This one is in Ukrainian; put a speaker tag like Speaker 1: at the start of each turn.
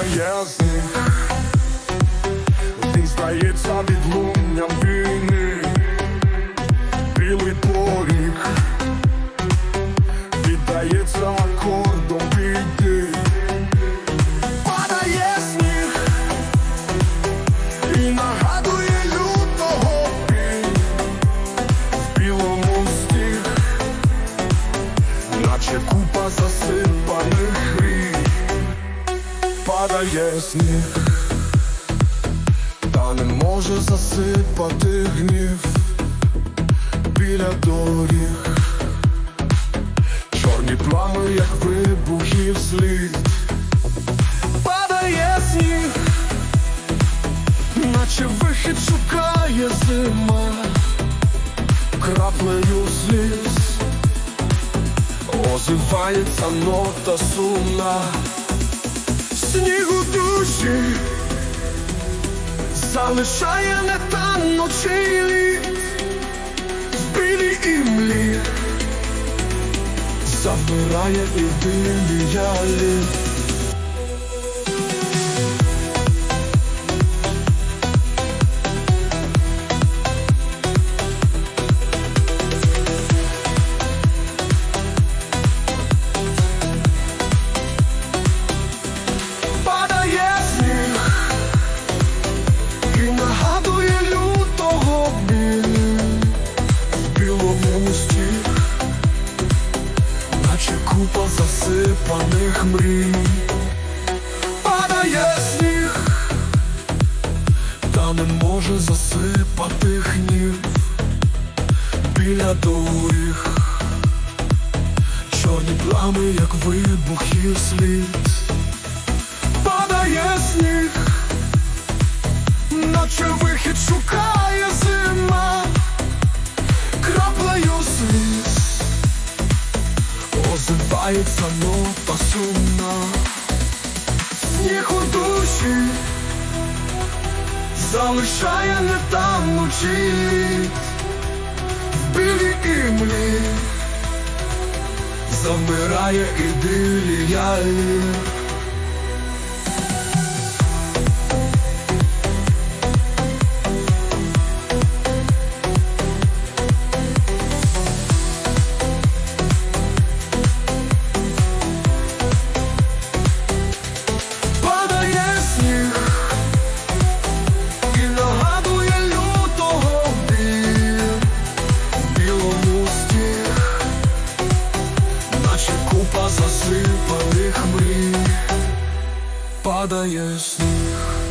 Speaker 1: падає сніг Він здається відлунням війни. Білий поріг. Віддається акордом біди Падає сніг. І нагадує лютого білому стіг. Наче купа засипаних Падає сніг. Та не може засипати гнів Біля доріг. Чорні плами, як вибухів слід. Падає сніг Наче вихід шукає зима. Краплею сліз. Озивається нота сумна Снігу душі. Залишає не та ночі лід В білій імлі. Забирає ідилія літ засипаних мрій. Падає сніг, та не може засипати гнів. Біля доріг. Чорні плами, як вибухів слід. Падає сніг, наче вихід шукає озивається нота сумна, сніг у душі, залишає нетанучий лід в білій імлі, завмирає ідилія падає сніг.